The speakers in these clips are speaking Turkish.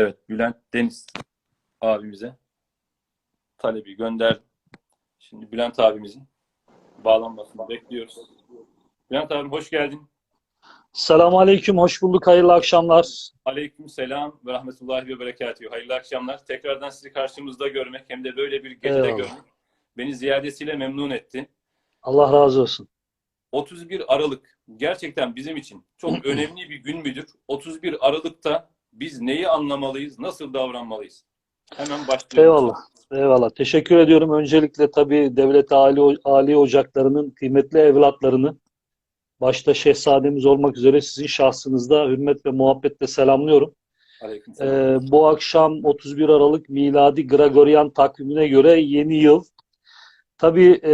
Evet, Bülent Deniz abimize talebi gönderdim. Şimdi Bülent abimizin bağlanmasını bekliyoruz. Bülent abim hoş geldin. Selamun Aleyküm, hoş bulduk, hayırlı akşamlar. Aleyküm selam ve rahmetullahi ve berekatühü. Hayırlı akşamlar. Tekrardan sizi karşımızda görmek hem de böyle bir gecede Eyvallah. görmek beni ziyadesiyle memnun etti. Allah razı olsun. 31 Aralık gerçekten bizim için çok önemli bir gün müdür? 31 Aralık'ta biz neyi anlamalıyız, nasıl davranmalıyız? Hemen başlayalım. Eyvallah, eyvallah. Teşekkür ediyorum. Öncelikle tabii Devlet Ali, Ali Ocakları'nın kıymetli evlatlarını, başta Şehzademiz olmak üzere sizin şahsınızda hürmet ve muhabbetle selamlıyorum. Ee, bu akşam 31 Aralık miladi Gregorian takvimine göre yeni yıl. Tabii e,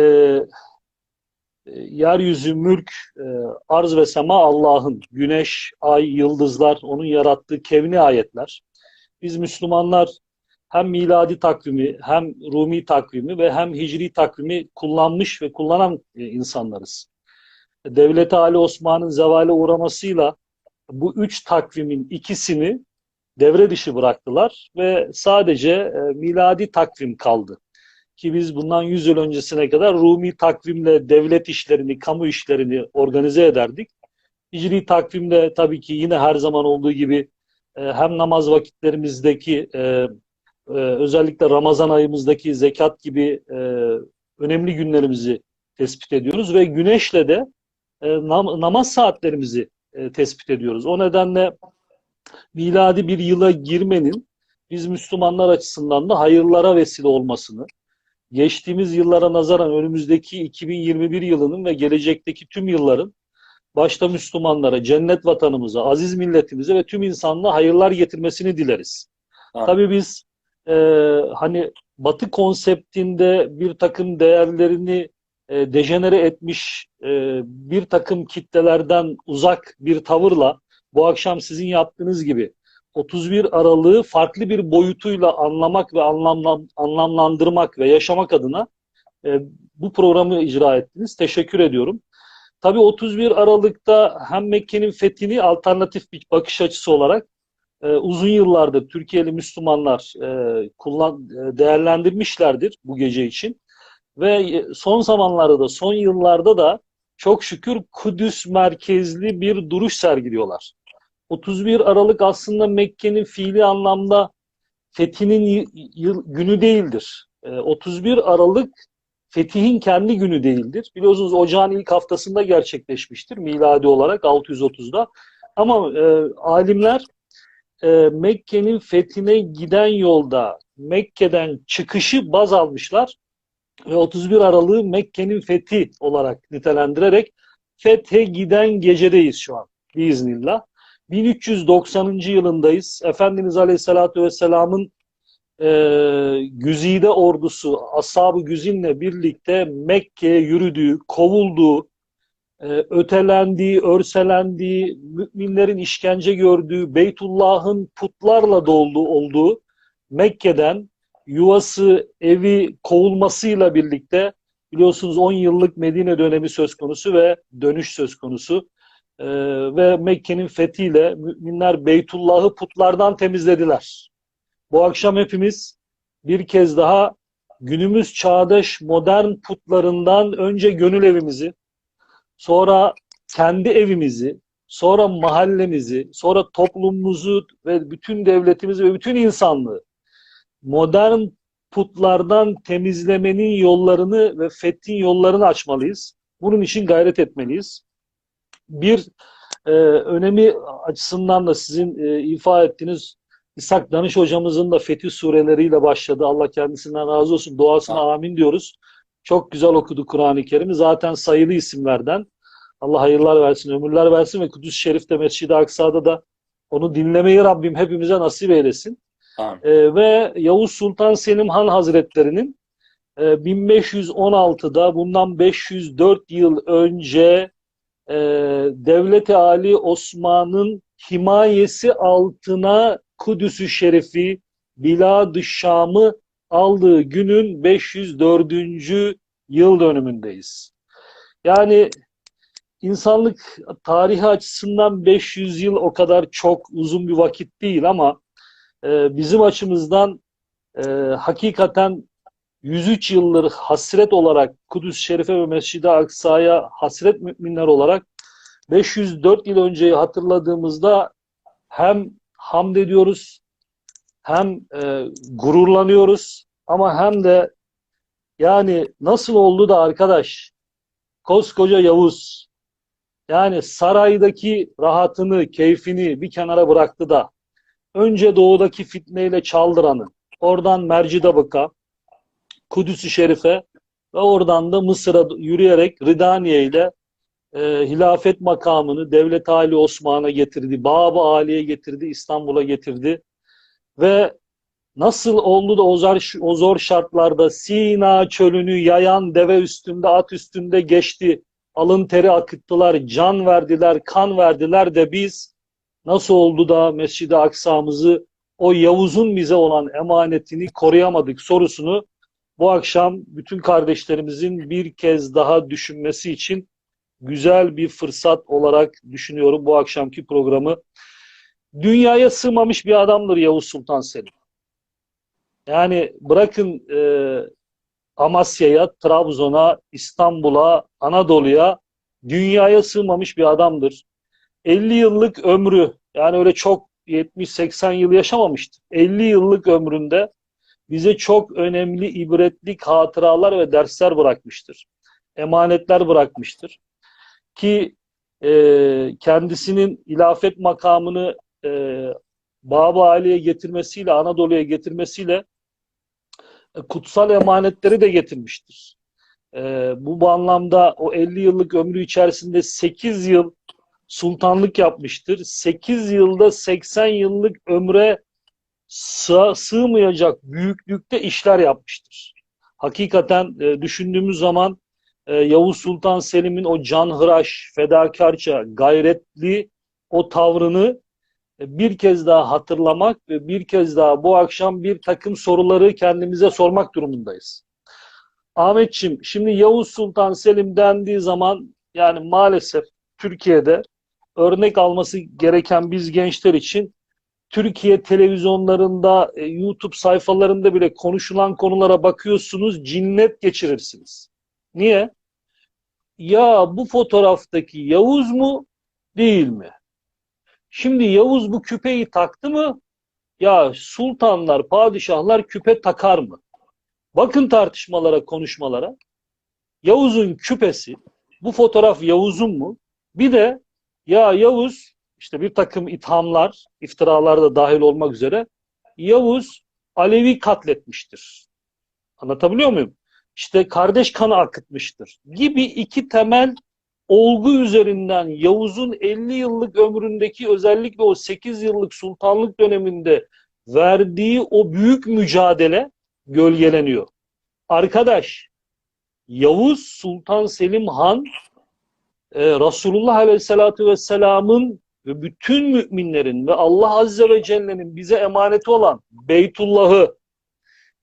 yeryüzü, mülk, e, arz ve sema Allah'ın. Güneş, ay, yıldızlar, onun yarattığı kevni ayetler. Biz Müslümanlar hem miladi takvimi, hem Rumi takvimi ve hem hicri takvimi kullanmış ve kullanan e, insanlarız. Devlet-i Ali Osman'ın zevale uğramasıyla bu üç takvimin ikisini devre dışı bıraktılar ve sadece e, miladi takvim kaldı. Ki biz bundan 100 yıl öncesine kadar Rumi takvimle devlet işlerini, kamu işlerini organize ederdik. Hicri takvimde tabii ki yine her zaman olduğu gibi e, hem namaz vakitlerimizdeki e, e, özellikle Ramazan ayımızdaki zekat gibi önemli günlerimizi tespit ediyoruz ve güneşle de nam- namaz saatlerimizi tespit ediyoruz. O nedenle miladi bir yıla girmenin biz Müslümanlar açısından da hayırlara vesile olmasını, geçtiğimiz yıllara nazaran önümüzdeki 2021 yılının ve gelecekteki tüm yılların başta Müslümanlara, cennet vatanımıza, aziz milletimize ve tüm insanlığa hayırlar getirmesini dileriz. Amin. Tabii biz e, hani Batı konseptinde bir takım değerlerini e, dejenere etmiş e, bir takım kitlelerden uzak bir tavırla bu akşam sizin yaptığınız gibi 31 Aralık'ı farklı bir boyutuyla anlamak ve anlamlan, anlamlandırmak ve yaşamak adına e, bu programı icra ettiniz. Teşekkür ediyorum. Tabii 31 Aralık'ta hem Mekke'nin fethini alternatif bir bakış açısı olarak e, uzun yıllardır Türkiye'li Müslümanlar e, değerlendirmişlerdir bu gece için. Ve son zamanlarda da son yıllarda da çok şükür Kudüs merkezli bir duruş sergiliyorlar. 31 Aralık aslında Mekke'nin fiili anlamda fethinin yıl, günü değildir. E, 31 Aralık fetihin kendi günü değildir. Biliyorsunuz ocağın ilk haftasında gerçekleşmiştir miladi olarak 630'da. Ama e, alimler e, Mekke'nin fethine giden yolda Mekke'den çıkışı baz almışlar ve 31 Aralık'ı Mekke'nin fethi olarak nitelendirerek fethe giden gecedeyiz şu an biiznillah. 1390. yılındayız. Efendimiz Aleyhisselatü Vesselam'ın e, Güzide ordusu Ashab-ı Güzin'le birlikte Mekke'ye yürüdüğü, kovulduğu, e, ötelendiği, örselendiği, müminlerin işkence gördüğü, Beytullah'ın putlarla dolduğu olduğu Mekke'den yuvası, evi kovulmasıyla birlikte biliyorsunuz 10 yıllık Medine dönemi söz konusu ve dönüş söz konusu. Ee, ve Mekke'nin fethiyle müminler Beytullah'ı putlardan temizlediler. Bu akşam hepimiz bir kez daha günümüz çağdaş modern putlarından önce gönül evimizi, sonra kendi evimizi, sonra mahallemizi, sonra toplumumuzu ve bütün devletimizi ve bütün insanlığı modern putlardan temizlemenin yollarını ve fethin yollarını açmalıyız. Bunun için gayret etmeliyiz. Bir e, önemi açısından da sizin e, ifa ettiğiniz İshak Danış hocamızın da fetih sureleriyle başladı. Allah kendisinden razı olsun. Duasına amin diyoruz. Çok güzel okudu Kur'an-ı Kerim'i. Zaten sayılı isimlerden. Allah hayırlar versin, ömürler versin ve Kudüs Şerif'te, Mescid-i Aksa'da da onu dinlemeyi Rabbim hepimize nasip eylesin. Ee, ve Yavuz Sultan Selim Han Hazretleri'nin e, 1516'da bundan 504 yıl önce e, Devlet-i Ali Osman'ın himayesi altına Kudüs-ü Şerif'i, Bilad-ı Şam'ı aldığı günün 504. yıl dönümündeyiz. Yani insanlık tarihi açısından 500 yıl o kadar çok uzun bir vakit değil ama e, bizim açımızdan e, hakikaten 103 yıldır hasret olarak Kudüs Şerife ve Mescid-i Aksa'ya hasret müminler olarak 504 yıl önceyi hatırladığımızda hem hamd ediyoruz hem e, gururlanıyoruz ama hem de yani nasıl oldu da arkadaş koskoca Yavuz yani saraydaki rahatını, keyfini bir kenara bıraktı da önce doğudaki fitneyle çaldıranı, oradan Mercidabık'a, Kudüs-ü Şerif'e ve oradan da Mısır'a yürüyerek Ridaniye ile e, hilafet makamını Devlet Ali Osman'a getirdi, Bab-ı Ali'ye getirdi, İstanbul'a getirdi. Ve nasıl oldu da o zor, o zor şartlarda Sina çölünü yayan deve üstünde, at üstünde geçti, alın teri akıttılar, can verdiler, kan verdiler de biz nasıl oldu da Mescid-i Aksa'mızı o Yavuz'un bize olan emanetini koruyamadık sorusunu bu akşam bütün kardeşlerimizin bir kez daha düşünmesi için güzel bir fırsat olarak düşünüyorum bu akşamki programı. Dünyaya sığmamış bir adamdır Yavuz Sultan Selim. Yani bırakın e, Amasya'ya, Trabzon'a, İstanbul'a, Anadolu'ya dünyaya sığmamış bir adamdır. 50 yıllık ömrü yani öyle çok 70-80 yıl yaşamamıştır. 50 yıllık ömründe bize çok önemli ibretlik hatıralar ve dersler bırakmıştır. Emanetler bırakmıştır. Ki e, kendisinin ilafet makamını e, Baba Ali'ye getirmesiyle, Anadolu'ya getirmesiyle e, kutsal emanetleri de getirmiştir. E, bu, anlamda o 50 yıllık ömrü içerisinde 8 yıl sultanlık yapmıştır. 8 yılda 80 yıllık ömre sığ, sığmayacak büyüklükte işler yapmıştır. Hakikaten e, düşündüğümüz zaman e, Yavuz Sultan Selim'in o canhıraş, fedakarca, gayretli o tavrını e, bir kez daha hatırlamak ve bir kez daha bu akşam bir takım soruları kendimize sormak durumundayız. Ahmetçim, şimdi Yavuz Sultan Selim dendiği zaman yani maalesef Türkiye'de örnek alması gereken biz gençler için Türkiye televizyonlarında, e, YouTube sayfalarında bile konuşulan konulara bakıyorsunuz, cinnet geçirirsiniz. Niye? Ya bu fotoğraftaki Yavuz mu, değil mi? Şimdi Yavuz bu küpeyi taktı mı? Ya sultanlar, padişahlar küpe takar mı? Bakın tartışmalara, konuşmalara. Yavuz'un küpesi, bu fotoğraf Yavuz'un mu? Bir de ya Yavuz, işte bir takım ithamlar, iftiralar da dahil olmak üzere Yavuz Alevi katletmiştir. Anlatabiliyor muyum? İşte kardeş kanı akıtmıştır gibi iki temel olgu üzerinden Yavuz'un 50 yıllık ömründeki özellikle o 8 yıllık sultanlık döneminde verdiği o büyük mücadele gölgeleniyor. Arkadaş, Yavuz Sultan Selim Han e, Resulullah Aleyhisselatü Vesselam'ın ve bütün müminlerin ve Allah Azze ve Celle'nin bize emaneti olan Beytullah'ı,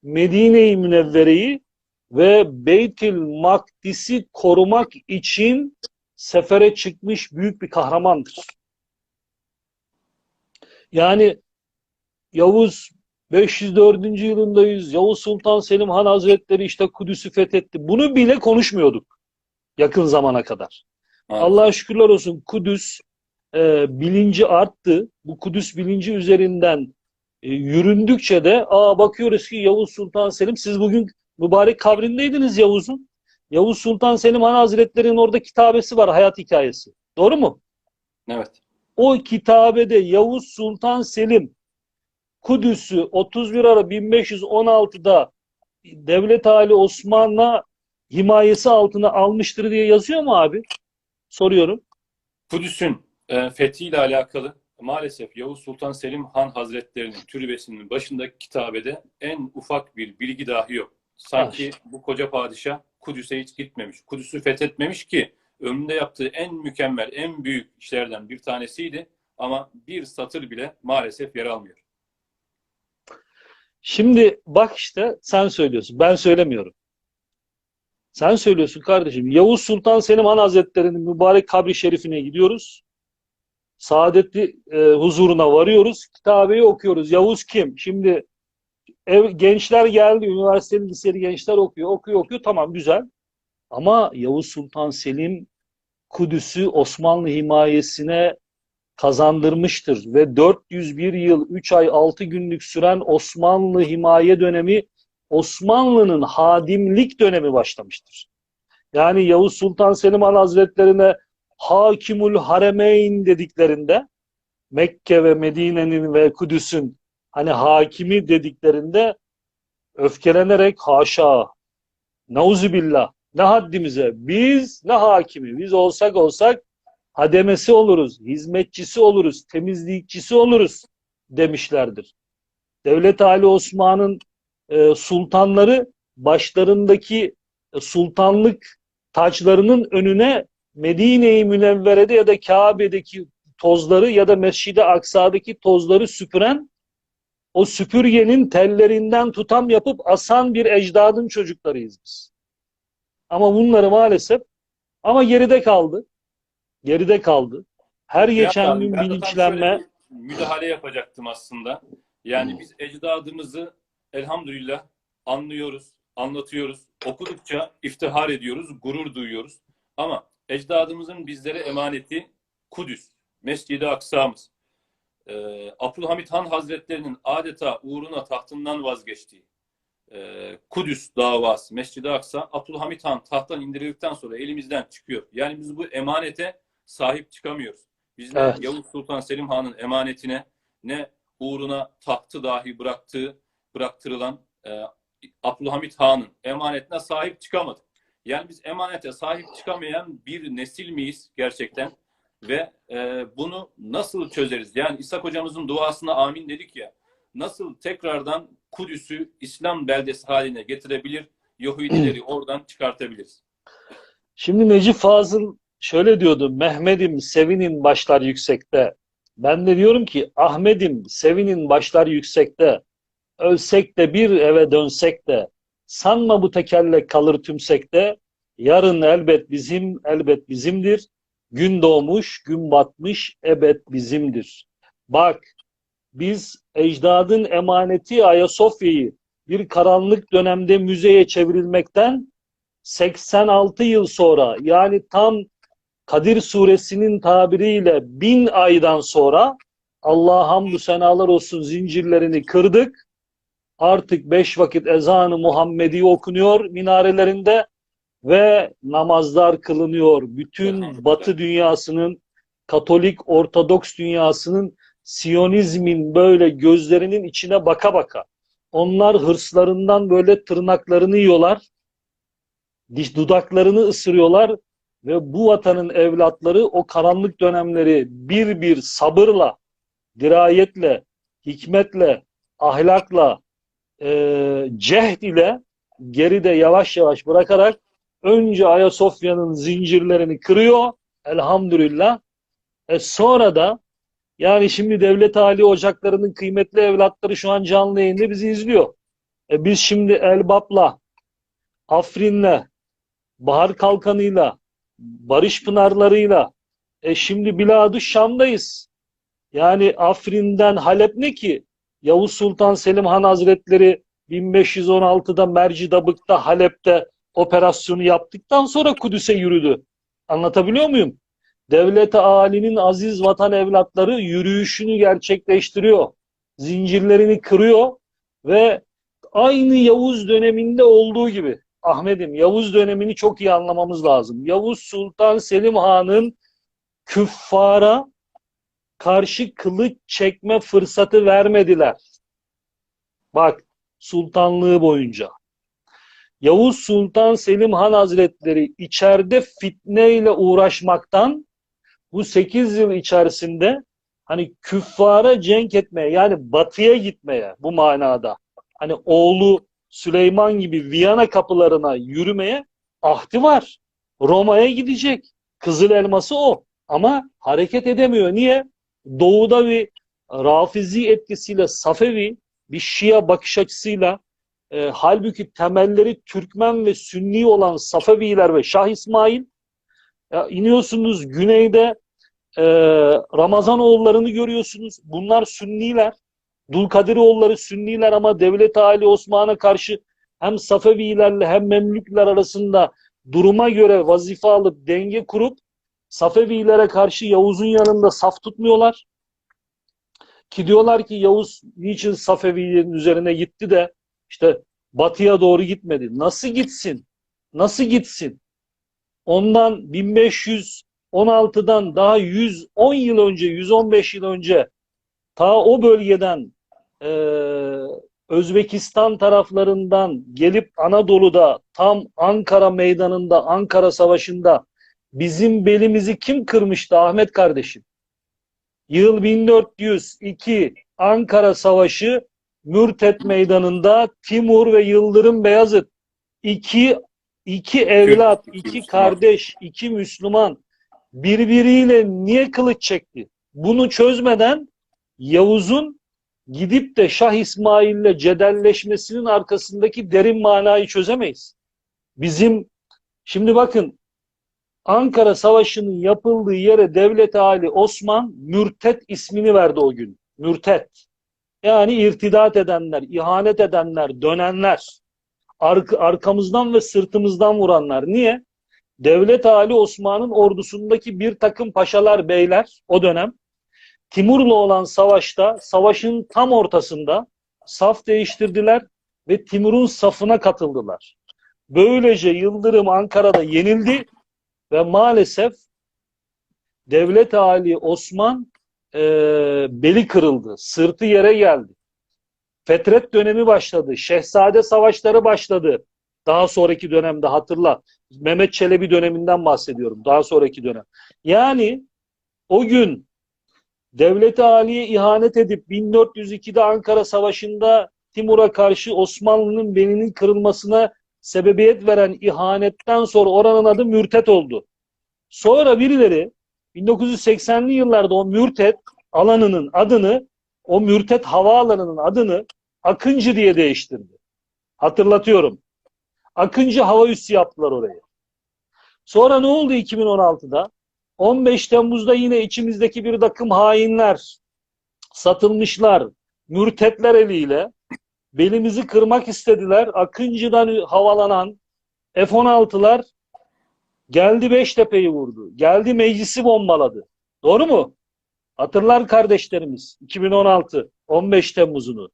Medine-i Münevvere'yi ve Beytül Makdis'i korumak için sefere çıkmış büyük bir kahramandır. Yani Yavuz 504. yılındayız. Yavuz Sultan Selim Han Hazretleri işte Kudüs'ü fethetti. Bunu bile konuşmuyorduk yakın zamana kadar. Evet. Allah'a şükürler olsun Kudüs e, bilinci arttı. Bu Kudüs bilinci üzerinden e, yüründükçe de aa bakıyoruz ki Yavuz Sultan Selim siz bugün mübarek kabrindeydiniz Yavuz'un. Yavuz Sultan Selim Han Hazretleri'nin orada kitabesi var hayat hikayesi. Doğru mu? Evet. O kitabede Yavuz Sultan Selim Kudüs'ü 31 ara 1516'da Devlet Ali Osman'la himayesi altına almıştır diye yazıyor mu abi? Soruyorum. Kudüs'ün e, fethiyle alakalı maalesef Yavuz Sultan Selim Han Hazretleri'nin türbesinin başındaki kitabede en ufak bir bilgi dahi yok. Sanki bu koca padişah Kudüs'e hiç gitmemiş. Kudüs'ü fethetmemiş ki ömründe yaptığı en mükemmel, en büyük işlerden bir tanesiydi. Ama bir satır bile maalesef yer almıyor. Şimdi bak işte sen söylüyorsun. Ben söylemiyorum. Sen söylüyorsun kardeşim. Yavuz Sultan Selim Han Hazretleri'nin mübarek kabri şerifine gidiyoruz. Saadetli e, huzuruna varıyoruz. Kitabeyi okuyoruz. Yavuz kim? Şimdi ev, gençler geldi. Üniversiteli, liseli gençler okuyor. Okuyor, okuyor. Tamam güzel. Ama Yavuz Sultan Selim Kudüs'ü Osmanlı himayesine kazandırmıştır ve 401 yıl 3 ay 6 günlük süren Osmanlı himaye dönemi Osmanlı'nın hadimlik dönemi başlamıştır. Yani Yavuz Sultan Selim Han Hazretlerine Hakimul Haremeyn dediklerinde Mekke ve Medine'nin ve Kudüs'ün hani hakimi dediklerinde öfkelenerek haşa nauzubillah ne haddimize biz ne hakimi biz olsak olsak hademesi oluruz, hizmetçisi oluruz, temizlikçisi oluruz demişlerdir. Devlet Ali Osman'ın e, sultanları başlarındaki e, sultanlık taçlarının önüne Medine-i Münevvere'de ya da Kabe'deki tozları ya da Mescid-i Aksa'daki tozları süpüren o süpürgenin tellerinden tutam yapıp asan bir ecdadın çocuklarıyız biz. Ama bunları maalesef ama geride kaldı. Geride kaldı. Her geçen Abi, gün bilinçlenme müdahale yapacaktım aslında. Yani biz ecdadımızı elhamdülillah anlıyoruz, anlatıyoruz. Okudukça iftihar ediyoruz, gurur duyuyoruz. Ama ecdadımızın bizlere emaneti Kudüs, Mescid-i Aksa'mız. Ee, Abdülhamit Han Hazretlerinin adeta uğruna tahtından vazgeçtiği e, Kudüs davası, Mescid-i Aksa, Abdülhamit Han tahttan indirildikten sonra elimizden çıkıyor. Yani biz bu emanete sahip çıkamıyoruz. Biz ne Evet. Yavuz Sultan Selim Han'ın emanetine ne uğruna tahtı dahi bıraktığı, bıraktırılan e, Abdülhamit Han'ın emanetine sahip çıkamadık. Yani biz emanete sahip çıkamayan bir nesil miyiz gerçekten? Ve e, bunu nasıl çözeriz? Yani İshak hocamızın duasına amin dedik ya. Nasıl tekrardan Kudüs'ü İslam beldesi haline getirebilir, Yahudileri oradan çıkartabiliriz? Şimdi Necip Fazıl şöyle diyordu. Mehmet'im sevinin başlar yüksekte. Ben de diyorum ki Ahmet'im sevinin başlar yüksekte. Ölsek de bir eve dönsek de sanma bu tekerlek kalır tümsekte. Yarın elbet bizim elbet bizimdir. Gün doğmuş, gün batmış, ebed bizimdir. Bak biz ecdadın emaneti Ayasofya'yı bir karanlık dönemde müzeye çevrilmekten 86 yıl sonra yani tam Kadir suresinin tabiriyle bin aydan sonra Allah'a hamdü senalar olsun zincirlerini kırdık. Artık beş vakit ezanı Muhammedi okunuyor minarelerinde ve namazlar kılınıyor. Bütün. Batı dünyasının, Katolik, Ortodoks dünyasının Siyonizmin böyle gözlerinin içine baka baka. Onlar hırslarından böyle tırnaklarını yiyorlar. Diş dudaklarını ısırıyorlar ve bu vatanın evlatları o karanlık dönemleri bir bir sabırla, dirayetle, hikmetle, ahlakla, e, cehd ile geride yavaş yavaş bırakarak önce Ayasofya'nın zincirlerini kırıyor elhamdülillah. E sonra da yani şimdi devlet hali ocaklarının kıymetli evlatları şu an canlı yayında bizi izliyor. E biz şimdi Elbap'la, Afrin'le, Bahar Kalkanı'yla, Barış Pınarları'yla e şimdi Biladü Şam'dayız. Yani Afrin'den Halep ne ki? Yavuz Sultan Selim Han Hazretleri 1516'da Mercidabık'ta Halep'te operasyonu yaptıktan sonra Kudüs'e yürüdü. Anlatabiliyor muyum? Devlet-i Ali'nin aziz vatan evlatları yürüyüşünü gerçekleştiriyor. Zincirlerini kırıyor ve aynı Yavuz döneminde olduğu gibi Ahmet'im Yavuz dönemini çok iyi anlamamız lazım. Yavuz Sultan Selim Han'ın küffara karşı kılıç çekme fırsatı vermediler. Bak sultanlığı boyunca. Yavuz Sultan Selim Han Hazretleri içeride fitneyle uğraşmaktan bu 8 yıl içerisinde hani küffara cenk etmeye yani batıya gitmeye bu manada hani oğlu Süleyman gibi Viyana kapılarına yürümeye ahdi var. Roma'ya gidecek. Kızıl elması o. Ama hareket edemiyor. Niye? Doğuda bir Rafizi etkisiyle Safevi bir Şia bakış açısıyla e, halbuki temelleri Türkmen ve Sünni olan Safeviler ve Şah İsmail ya iniyorsunuz güneyde e, Ramazanoğullarını görüyorsunuz. Bunlar Sünniler. Dulkadiroğulları Sünniler ama Devlet Ali Osman'a karşı hem Safevilerle hem Memlükler arasında duruma göre vazife alıp denge kurup Safevilere karşı Yavuz'un yanında saf tutmuyorlar. Ki diyorlar ki Yavuz niçin Safevilerin üzerine gitti de işte batıya doğru gitmedi. Nasıl gitsin? Nasıl gitsin? Ondan 1516'dan daha 110 yıl önce, 115 yıl önce ta o bölgeden eee, Özbekistan taraflarından gelip Anadolu'da tam Ankara meydanında, Ankara Savaşı'nda bizim belimizi kim kırmıştı Ahmet kardeşim? Yıl 1402 Ankara Savaşı Mürtet Meydanı'nda Timur ve Yıldırım Beyazıt iki iki evlat, iki kardeş, iki Müslüman birbiriyle niye kılıç çekti? Bunu çözmeden Yavuz'un gidip de Şah İsmail'le cedelleşmesinin arkasındaki derin manayı çözemeyiz. Bizim şimdi bakın Ankara Savaşı'nın yapıldığı yere Devlet Ali Osman Mürtet ismini verdi o gün. Mürtet. Yani irtidat edenler, ihanet edenler, dönenler. Ark- arkamızdan ve sırtımızdan vuranlar. Niye? Devlet Ali Osman'ın ordusundaki bir takım paşalar, beyler o dönem Timur'la olan savaşta, savaşın tam ortasında saf değiştirdiler ve Timur'un safına katıldılar. Böylece Yıldırım Ankara'da yenildi ve maalesef Devlet Ali Osman eee, beli kırıldı, sırtı yere geldi. Fetret dönemi başladı, Şehzade savaşları başladı. Daha sonraki dönemde hatırla. Mehmet Çelebi döneminden bahsediyorum. Daha sonraki dönem. Yani o gün Devlet-i Ali'ye ihanet edip 1402'de Ankara Savaşı'nda Timur'a karşı Osmanlı'nın belinin kırılmasına sebebiyet veren ihanetten sonra oranın adı Mürtet oldu. Sonra birileri 1980'li yıllarda o Mürtet alanının adını, o Mürtet havaalanının adını Akıncı diye değiştirdi. Hatırlatıyorum. Akıncı hava üssü yaptılar orayı. Sonra ne oldu 2016'da? 15 Temmuz'da yine içimizdeki bir takım hainler, satılmışlar, mürtetler eliyle belimizi kırmak istediler. Akıncı'dan havalanan F-16'lar geldi Beştepe'yi vurdu. Geldi meclisi bombaladı. Doğru mu? Hatırlar kardeşlerimiz 2016 15 Temmuz'unu.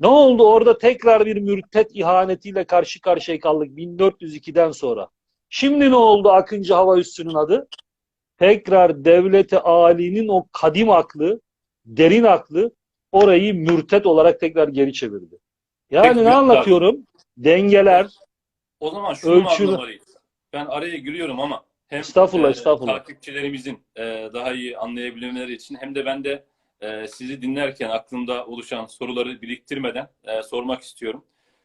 Ne oldu? Orada tekrar bir mürtet ihanetiyle karşı karşıya kaldık 1402'den sonra. Şimdi ne oldu Akıncı Hava Üssü'nün adı? Tekrar devleti Ali'nin o kadim aklı, derin aklı orayı mürtet olarak tekrar geri çevirdi. Yani Peki, ne Bülent abi. anlatıyorum? Dengeler, O zaman şunu anlamalıyız? Ben araya giriyorum ama hem Estağfurullah, e, estağfurullah. takipçilerimizin e, daha iyi anlayabilmeleri için hem de ben de e, sizi dinlerken aklımda oluşan soruları biriktirmeden e, sormak istiyorum.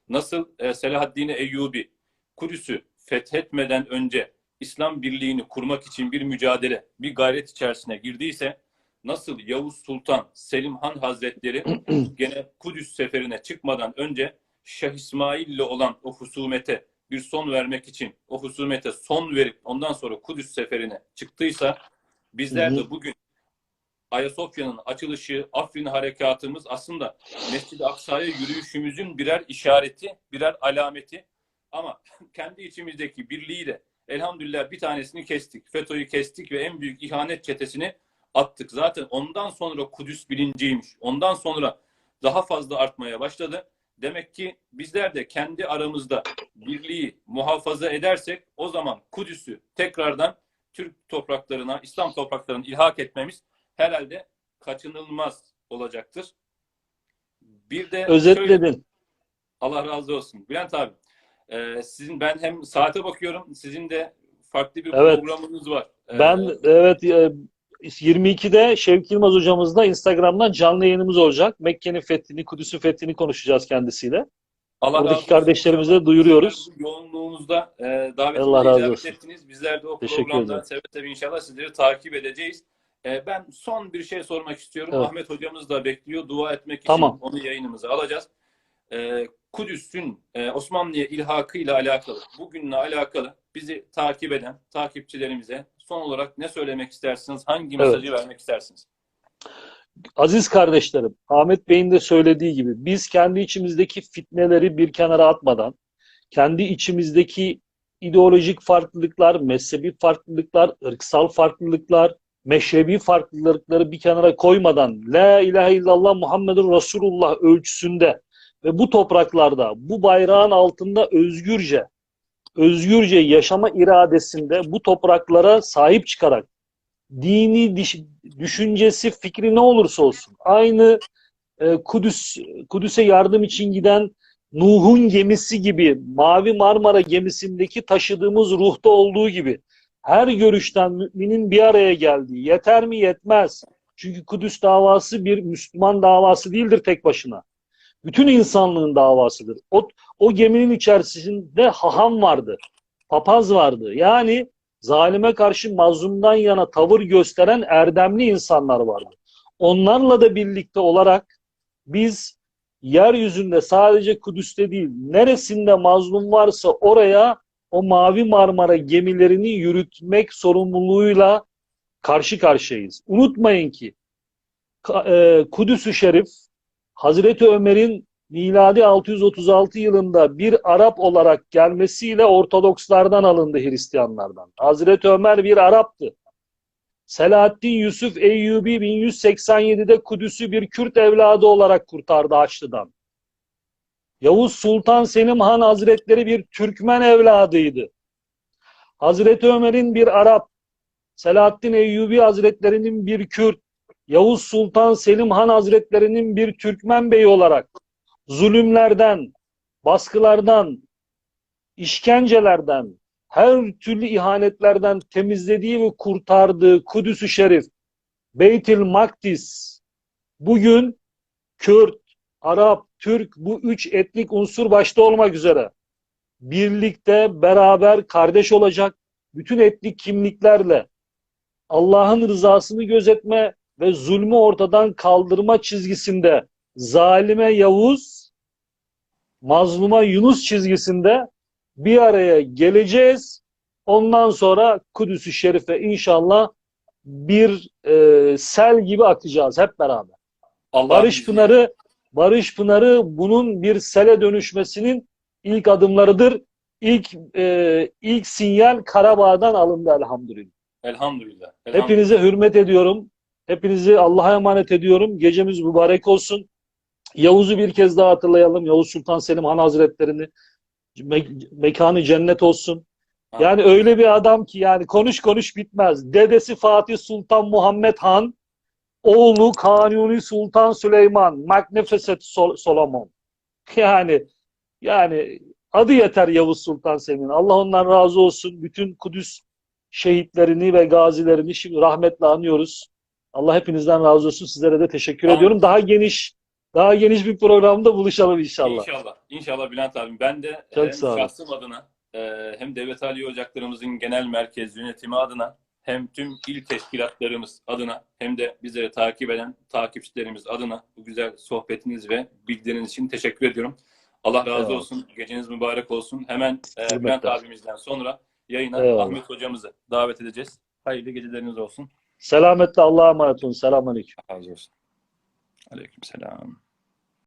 Nasıl e, Selahaddin Eyyubi Kudüs'ü fethetmeden önce İslam birliğini kurmak için bir mücadele, bir gayret içerisine girdiyse nasıl Yavuz Sultan Selim Han Hazretleri gene Kudüs seferine çıkmadan önce Şah İsmail ile olan o husumete bir son vermek için o husumete son verip ondan sonra Kudüs seferine çıktıysa bizler de bugün Ayasofya'nın açılışı, Afrin harekatımız aslında Mescid-i Aksa'ya yürüyüşümüzün birer işareti, birer alameti. Ama kendi içimizdeki birliği de elhamdülillah bir tanesini kestik. FETÖ'yü kestik ve en büyük ihanet çetesini attık. Zaten ondan sonra Kudüs bilinciymiş. Ondan sonra daha fazla artmaya başladı. Demek ki bizler de kendi aramızda birliği muhafaza edersek o zaman Kudüs'ü tekrardan Türk topraklarına, İslam topraklarına ilhak etmemiz herhalde kaçınılmaz olacaktır. Bir de şöyle- özetledin. Allah razı olsun. Bülent abi, e, sizin ben hem saate bakıyorum, sizin de farklı bir Evet. programınız var. E, Ben evet e, 22'de Şevki Yılmaz hocamızla Instagram'dan canlı yayınımız olacak. Mekke'nin fethini, Kudüs'ün fethini konuşacağız kendisiyle. Allah Oradaki razı kardeşlerimize de duyuruyoruz. Yoğunluğunuzda e, davetimize Allah razı olsun. ettiniz. Bizler de o Teşekkür programdan ederim. seve seve inşallah sizleri takip edeceğiz. E, ben son bir şey sormak istiyorum. Evet. Ahmet hocamız da bekliyor. Dua etmek için Tamam. onu yayınımıza alacağız. E, Kudüs'ün e, Osmanlı'ya ilhakıyla alakalı, bugünle alakalı bizi takip eden takipçilerimize son olarak ne söylemek istersiniz? Hangi mesajı vermek istersiniz? Aziz kardeşlerim, Ahmet Bey'in de söylediği gibi biz kendi içimizdeki fitneleri bir kenara atmadan, kendi içimizdeki ideolojik farklılıklar, mezhebi farklılıklar, ırksal farklılıklar, meşrebi farklılıkları bir kenara koymadan La ilahe illallah Muhammedur Resulullah ölçüsünde ve bu topraklarda, bu bayrağın altında özgürce, özgürce yaşama iradesinde bu topraklara sahip çıkarak dini düşüncesi, fikri ne olursa olsun. Aynı e, Kudüs Kudüs'e yardım için giden Nuh'un gemisi gibi, Mavi Marmara gemisindeki taşıdığımız ruhta olduğu gibi her görüşten müminin bir araya geldiği yeter mi yetmez. Çünkü Kudüs davası bir Müslüman davası değildir tek başına. Bütün insanlığın davasıdır. O, o geminin içerisinde haham vardı, papaz vardı. Yani zalime karşı mazlumdan yana tavır gösteren erdemli insanlar vardı. Onlarla da birlikte olarak biz yeryüzünde sadece Kudüs'te değil, neresinde mazlum varsa oraya o Mavi Marmara gemilerini yürütmek sorumluluğuyla karşı karşıyayız. Unutmayın ki e, Kudüs-ü Şerif Hazreti Ömer'in miladi 636 yılında bir Arap olarak gelmesiyle Ortodokslardan alındı Hristiyanlardan. Hazreti Ömer bir Arap'tı. Selahaddin Yusuf Eyyubi 1187'de Kudüs'ü bir Kürt evladı olarak kurtardı Haçlı'dan. Yavuz Sultan Selim Han Hazretleri bir Türkmen evladıydı. Hazreti Ömer'in bir Arap, Selahaddin Eyyubi Hazretlerinin bir Kürt, Yavuz Sultan Selim Han Hazretlerinin bir Türkmen beyi olarak zulümlerden, baskılardan, işkencelerden, her türlü ihanetlerden temizlediği ve kurtardığı Kudüs-ü Şerif, Beytül Makdis, bugün Kürt, Arap, Türk bu üç etnik unsur başta olmak üzere birlikte beraber kardeş olacak bütün etnik kimliklerle Allah'ın rızasını gözetme ve zulmü ortadan kaldırma çizgisinde zalime Yavuz, mazluma Yunus çizgisinde bir araya geleceğiz. Ondan sonra Kudüs-ü Şerif'e inşallah bir e, sel gibi akacağız hep beraber. Allah Barış bizi- Pınarı Barış Pınarı bunun bir sele dönüşmesinin ilk adımlarıdır. İlk e, ilk sinyal Karabağ'dan alındı elhamdülillah. Elhamdülillah. Elhamdülillah. Hepinize hürmet ediyorum. Hepinizi Allah'a emanet ediyorum. Gecemiz mübarek olsun. Yavuz'u bir kez daha hatırlayalım. Yavuz Sultan Selim Han Hazretlerini me- mekanı cennet olsun. Yani öyle bir adam ki yani konuş konuş bitmez. Dedesi Fatih Sultan Muhammed Han, oğlu Kanuni Sultan Süleyman, Magnificent Sol- Solomon. Yani yani adı yeter Yavuz Sultan Selim'in. Allah ondan razı olsun. Bütün Kudüs şehitlerini ve gazilerini şimdi rahmetle anıyoruz. Allah hepinizden razı olsun. Sizlere de teşekkür Amin. ediyorum. Daha geniş daha geniş bir programda buluşalım inşallah. İnşallah. İnşallah Bülent abim. Ben de Çok hem şahsım adına e, hem Devlet Ali Ocaklarımızın genel merkez yönetimi adına hem tüm il teşkilatlarımız adına hem de bizleri takip eden takipçilerimiz adına bu güzel sohbetiniz ve bilgileriniz için teşekkür ediyorum. Allah razı Eyvallah. olsun. Geceniz mübarek olsun. Hemen e. Bülent abimizden sonra yayına Eyvallah. Ahmet hocamızı davet edeceğiz. Hayırlı geceleriniz olsun. Selametle Allah'a emanet olun. Selamünaleyküm. Razı olsun. Aleyküm selam.